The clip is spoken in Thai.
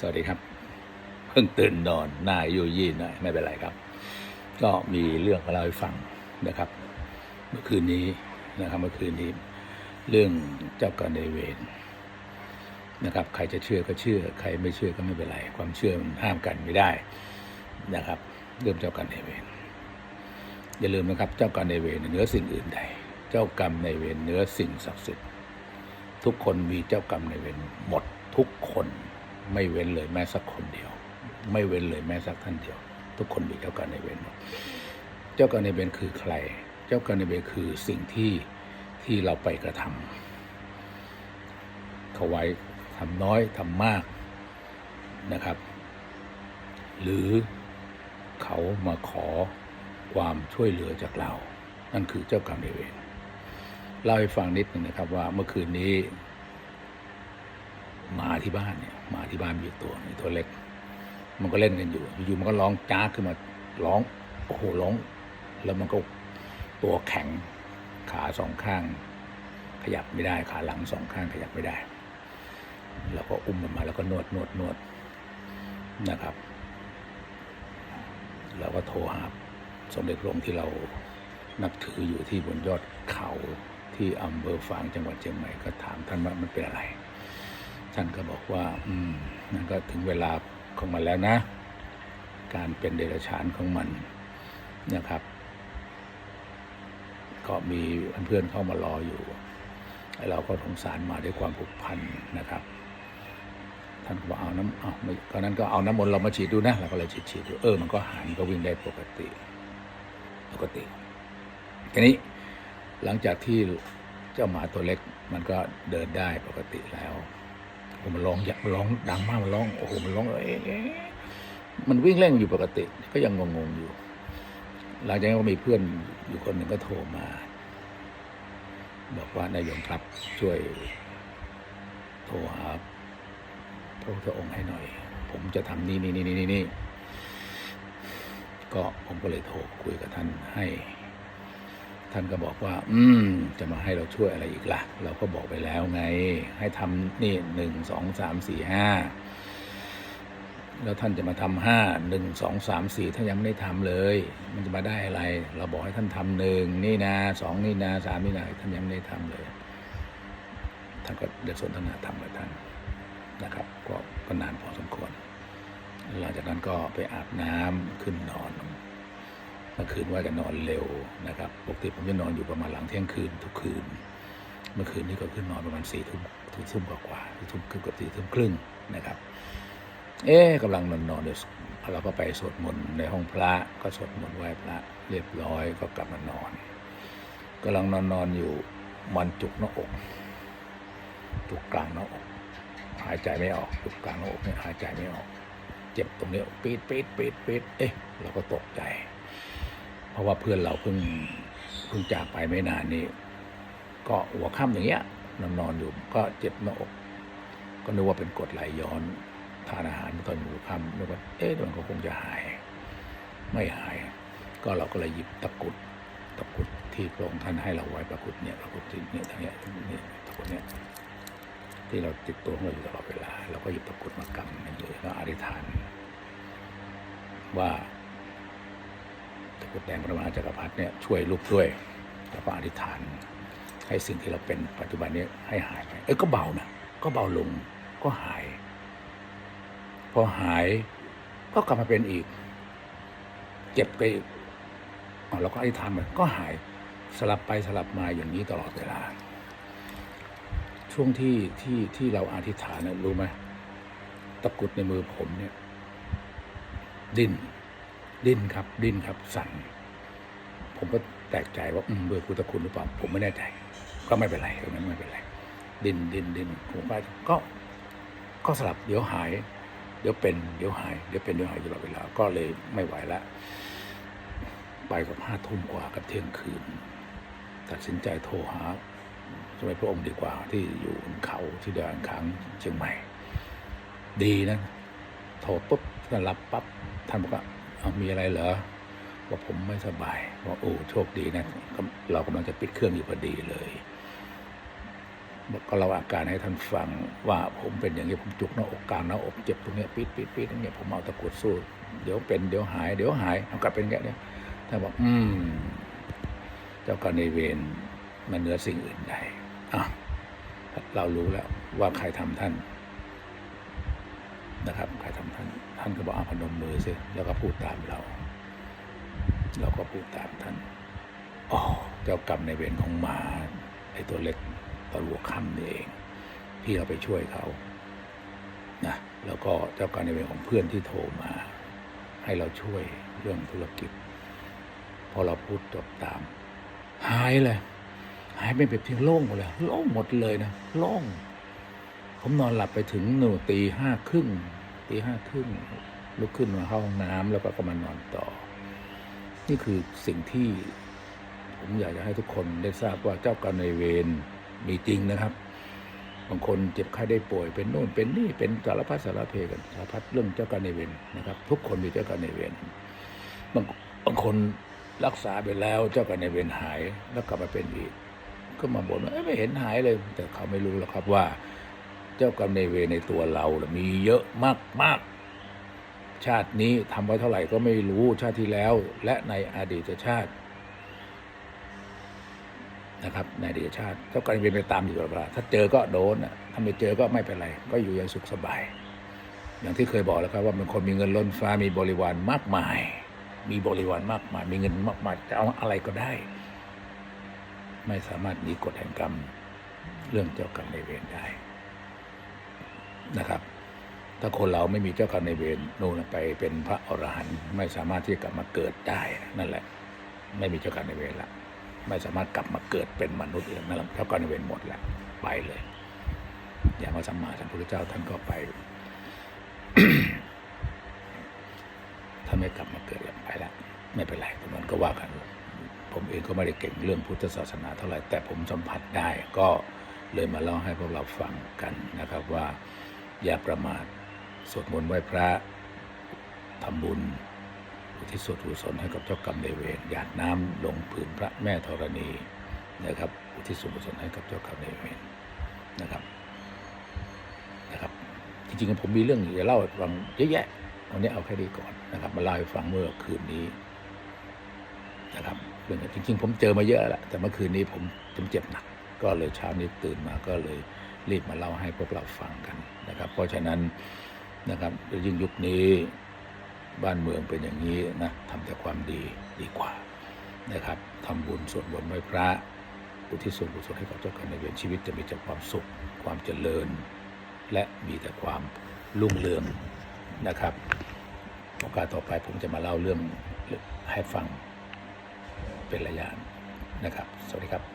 สวัสดีครับ เพิ่งตื่นนอนหน้ายุยี่หน่อยไม่เป็นไรครับ ก็มีเรื่องมาเล่าให้ฟังนะครับ เมื่อคืนนี้นะครับเมื่อคืนนี้ เรื่องเจ้ากรรมนายเวรนะครับ ใครจะเชื่อก็เชื่อ ใครไม่เชื่อก็ไม่เป็นไร ความเชื่อมันห้ามกันไม่ได้นะครับ เรื่องเจ้ากรรมนายเวรอย่าลืมนะครับ เจ้ากรรมนายเวรเหนือสิ่งอื่นใดเจ้ากรรมนายเวรเหนือสิ่งศักดิ์สิทธิ์ทุกคนมีเจ้ากรรมนายเวรหมดทุกคน ไม่เว้นเลยแม้สักคนเดียว ไม่เว้นเลยแม้สักท่านเดียว ทุกคนมีเจ้ากรรมนายเวรหมดเจ้ากรรมนายเวรคือใคร เจ้ากรรมนายเวรคือสิ่งที่ที่เราไปกระทำเขาไว้ทำน้อยทำมากนะครับ หรือเขามาขอความช่วยเหลือจากเรา นั่นคือเจ้ากรรมนายเวรเล่าให้ฟังนิดหนึ่งนะครับว่าเมื่อคืนนี้หมาที่บ้านเนี่ย มาที่บ้านมีอยู่ตัวมีตัวเล็ก มันก็เล่นกันอยู่อยู่มันก็ร้องจ้าขึ้นมาร้องโอ้โหร้อง แล้วมันก็ตัวแข็งขาสองข้าง ขยับไม่ได้ขาหลังสองข้างขยับไม่ได้แล้วก็อุ้มมันมาแล้วก็นวดนวดนวดนะครับเราก็โทรหาสมเด็จพระองค์ที่เรานับถืออยู่ที่บนยอดเขาที่อำเภอฝางจังหวัดเชียงใหม่ก็ถามท่านว่ามันเป็นอะไร ท่านก็บอกว่า อืมนั่นก็ถึงเวลาของมันแล้วนะ การเป็นเดรัจฉานของมันนะครับ ก็มีเพื่อนๆเข้ามารออยู่ไอ้เราก็สงสารมาด้วยความผูกพันนะครับ ท่านก็บอกเอาน้ำเอาไม่ก็นั้นก็เอาน้ำมนต์เรามาฉีดดูนะเราก็เลยฉีดฉีดดูเออมันก็หายก็วิ่งได้ปกติปกติทีนี้หลังจากที่เจ้าหมาตัวเล็กมันก็เดินได้ปกติแล้ว มันร้องอยากมันร้องดังมากมันร้องโอ้โหมันร้องเอ๊ะมันวิ่งเล่นอยู่ปกติ ก็ยังงงๆอยู่ หลังจากนั้นก็มีเพื่อนอยู่คนหนึ่งก็โทรมา บอกว่านายโยมครับช่วย โทรหาพระพุทธองค์ให้หน่อย ผมจะทำนี่นี่นี่นี่นี่ก็ผมก็เลยโทรคุยกับท่านให้ ท่านก็บอกว่า อืม จะมาให้เราช่วยอะไรอีกล่ะ เราก็บอกไปแล้วไง ให้ทำนี่หนึ่งสองสามสี่ห้าแล้วท่านจะมาทำห้าหนึ่งสองสามสี่ท่านยังไม่ได้ทำเลย มันจะมาได้อะไร เราบอกให้ท่านทำหนึ่งนี่นะสองนี่นะสามนี่นะท่านยังไม่ได้ทำเลยท่านก็เดินสนทนาธรรมกับท่านนะครับก็ก็นานพอสมควรหลังจากนั้นก็ไปอาบน้ำขึ้นนอน เมื่อคืนว่าจะนอนเร็วนะครับปกติผมจะนอนอยู่ประมาณหลังเที่ยงคืนทุกคืน เมื่อคืนนี้ก็ขึ้นนอนประมาณสี่ทุ่มถึงทุ่มกว่าๆสี่ทุ่มครึ่งกับสี่ทุ่มครึ่งนะครับ เอ๊กำลังนอนนอนเดี๋ยวเราก็ไปสวดมนต์ในห้องพระก็สวดมนต์ไหว้พระเรียบร้อยก็กลับมานอนกำลังนอนนอนอยู่มันจุกหน้าอกจุกกลางหน้าอกหายใจไม่ออกจุกกลางหน้าอกเนี่ยหายใจไม่ออก เจ็บตรงนี้ปีดปีดปีดปีดเอ๊ะเราก็ตกใจ เพราะว่าเพื่อนเราเพิ่งเพิ่งจากไปไม่นานนี้ ก็หัวค่ำอย่างเงี้ยนอนนอนอยู่ก็เจ็บหน้าอก ก็นึกว่าเป็นกรดไหลย้อนทานอาหารตอนหัวค่ำนึกว่าเอ๊ะมันก็คงจะหาย ไม่หาย ก็เราก็เลยหยิบตะกุดตะกุดที่พระองค์ท่านให้เราไว้ตะกุดเนี่ยตะกุดที่เนี่ยทางเนี้ยนี่ตะกุดเนี่ยที่เราติดตัวของเราอยู่ตลอดเวลา เราก็หยิบตะกุดมากำมันอยู่แล้วอธิษฐานว่า กรุดแดงพระมหาจักรพรรดิเนี่ยช่วยลูกด้วยแล้วก็อธิษฐาน ให้สิ่งที่เราเป็นปัจจุบันนี้ให้หายไปเอ้ยก็เบานะก็เบาลงก็หาย พอหายก็กลับมาเป็นอีก เจ็บไปอีกอ๋อเราก็อธิษฐานไปก็หายสลับไปสลับมาอย่างนี้ตลอดเวลา ช่วงที่ที่ที่เราอธิษฐานนะรู้ไหมตะกุดในมือผมเนี่ย ดิ้น ดิ้นครับดิ้นครับสั่นผมก็แปลกใจว่าอืมเบอร์พุทธคุณหรือเปล่าผมไม่แน่ใจ ก็ไม่เป็นไรตรงนั้นไม่เป็นไรดิ้นดิ้นดิ้นผมก็ก็ก็สลับเดี๋ยวหาย เดี๋ยวเป็นเดี๋ยวหายเดี๋ยวเป็นเดี๋ยวหายตลอดเวลาก็เลยไม่ไหวละไปกับห้าทุ่มกว่ากับเที่ยงคืน ตัดสินใจโทรหาสมัยพระองค์ดีกว่าที่อยู่บนเขาที่เดินค้างเชียงใหม่ ดีนะ โทรปุ๊บท่านรับปั๊บท่านบอกว่า เอามีอะไรเหรอว่าผมไม่สบายว่าโอ้โชคดีนะเรากำลังจะปิดเครื่องอยู่พอดีเลยก็เราอาการให้ท่านฟังว่าผมเป็นอย่างนี้ผมจุกหน้าอกกลางหน้าอกเจ็บตรงนี้ปี๊ดปี๊ดปี๊ดตรงนี้ผมเอาตะกรุดสู้เดี๋ยวเป็นเดี๋ยวหายเดี๋ยวหายเอากลับเป็นแค่เนี้ยท่านบอกอืมเจ้ากรรมนเวรมันเหนือสิ่งอื่นใดอะเรารู้แล้วว่าใครทำท่านนะครับ ใครทำท่าน ท่านก็บอกอาพนมมือสิแล้วก็พูดตามเรา เราก็พูดตามท่านอ๋อเจ้ากรรมในเวรของหมาไอ้ตัวเล็กตะลวกคำนี่เอง ที่เราไปช่วยเขานะแล้วก็เจ้ากรรมในเวรของเพื่อนที่โทรมา ให้เราช่วยเรื่องธุรกิจ พอเราพูดจบตาม หายเลยหายไปแบบที่โล่งหมดเลยโล่งหมดเลยนะโล่งผมนอนหลับไปถึงหนูตีห้าครึ่ง ตีห้าครึ่งลุกขึ้นมาเข้าห้องน้ำแล้วก็ก็มานอนต่อ นี่คือสิ่งที่ผมอยากจะให้ทุกคนได้ทราบว่าเจ้ากรรมนายเวรมีจริงนะครับ บางคนเจ็บไข้ได้ป่วยเป็นโน่นเป็นนี่เป็นสารพัดสารเพกันสารพัดเรื่องเจ้ากรรมนายเวรนะครับ ทุกคนมีเจ้ากรรมนายเวรบางบางคนรักษาไปแล้วเจ้ากรรมนายเวรหายแล้วกลับมาเป็นอีก ก็มาบ่นว่าไม่เห็นหายเลย แต่เขาไม่รู้หรอกครับว่า เจ้ากรรมในเวรในตัวเราน่ะมีเยอะมากมากๆชาตินี้ทำไว้เท่าไหร่ก็ไม่รู้ชาติที่แล้ว และในอดีตชาตินะครับในอดีตชาติเจ้ากรรมนายเวรไปตามอยู่ตลอดเวลาถ้าเจอก็โดนน่ะถ้าไม่เจอก็ไม่เป็นไร ก็อยู่อย่างสุขสบาย อย่างที่เคยบอกแล้วครับว่าเป็นคนมีเงินล้นฟ้ามีบริวารมากมาย มีบริวารมากมาย มีเงินมากมายจะเอาอะไรก็ได้ ไม่สามารถหนีกฎแห่งกรรม เรื่องเจ้ากรรมในเวรได้ นะครับ ถ้าคนเราไม่มีเจ้ากรรมนายเวรนู่นไปเป็นพระอรหันต์ไม่สามารถที่จะกลับมาเกิดได้นั่นแหละ ไม่มีเจ้ากรรมนายเวรละไม่สามารถกลับมาเกิดเป็นมนุษย์เองนั่นแหละเจ้ากรรมนายเวรหมดแล้วไปเลย อย่างพระสัมมาสัมพุทธเจ้าท่านก็ไปถ้าไม่กลับมาเกิดแล้วไปแล้วไม่เป็นไรตรงนั้นก็ว่ากัน ผมเองก็ไม่ได้เก่งเรื่องพุทธศาสนาเท่าไหร่แต่ผมสัมผัสได้ก็เลยมาเล่าให้พวกเราฟังกันนะครับว่า อย่าประมาท สวดมนต์ไหว้พระทำบุญอุทิศส่วนกุศลให้กับเจ้ากรรมนายเวรหยาดน้ำลงผืนพระแม่ธรณีนะครับอุทิศส่วนกุศลให้กับเจ้ากรรมนายเวรนะครับนะครับ จริงๆผมมีเรื่องจะเล่าให้ฟังเยอะแยะวันนี้เอาแค่นี้ก่อนนะครับ มาเล่าให้ฟังเมื่อคืนนี้นะครับเรื่องจริงๆ ผมเจอมาเยอะแล้วแต่เมื่อคืนนี้ผมผมเจ็บหนัก ก็เลยเช้านี้ตื่นมาก็เลย รีบมาเล่าให้พวกเราฟังกันนะครับ เพราะฉะนั้นนะครับยิ่งยุคนี้บ้านเมืองเป็นอย่างนี้นะทำแต่ความดีดีกว่านะครับทำบุญสวดมนต์ไหว้พระอุทิศส่วนกุศลให้กับเจ้ากรรมนายเวรชีวิตจะมีแต่ความสุขความเจริญ และมีแต่ความรุ่งเรืองนะครับโอกาสต่อไปผมจะมาเล่าเรื่องให้ฟังเป็นระยะนะครับ สวัสดีครับ